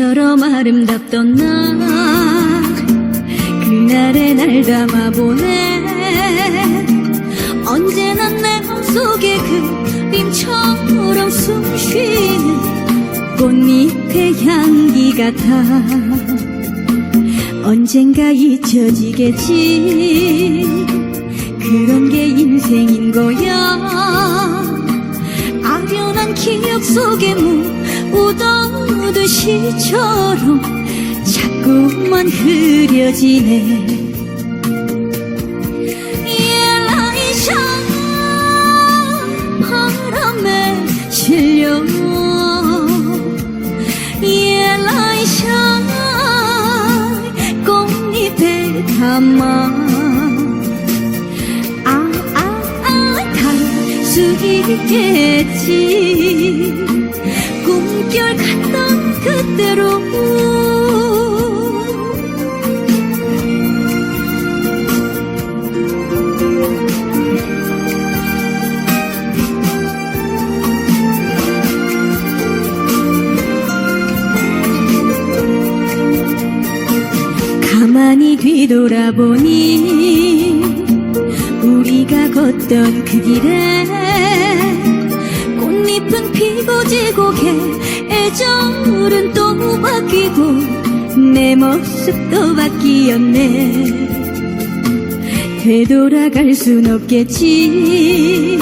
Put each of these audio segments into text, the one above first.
그처럼 아름답던 나 그날의 날 담아보네. 언제나 내 맘속에 그림처럼 숨쉬는 꽃잎의 향기 같아. 언젠가 잊혀지겠지. 그런 게 인생인 거야. 아련한 기억 속에 묻 어두 시처럼 자꾸만 흐려지네. 엘라이샤 바람에 실려. 엘라이샤 꽃잎에 담아. 아아아달수 있겠지 꿈결 같던 그대로. 가만히 뒤돌아보니 우리가 걷던 그 길에 꽃잎은 피고 지고 계절은 또 바뀌고 내 모습도 바뀌었네. 되돌아갈 순 없겠지.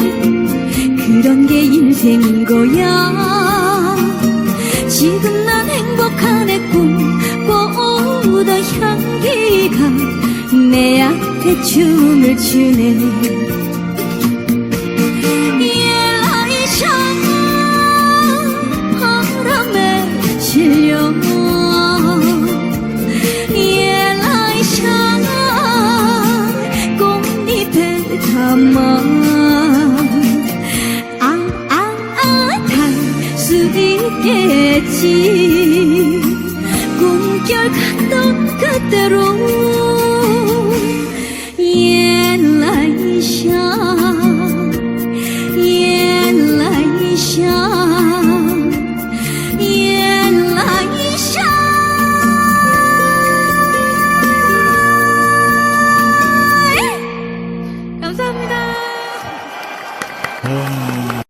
그런 게 인생인 거야. 지금 난 행복한 내 꿈보다 향기가 내 앞에 춤을 추네 있겠지 꿈결 같던 그대로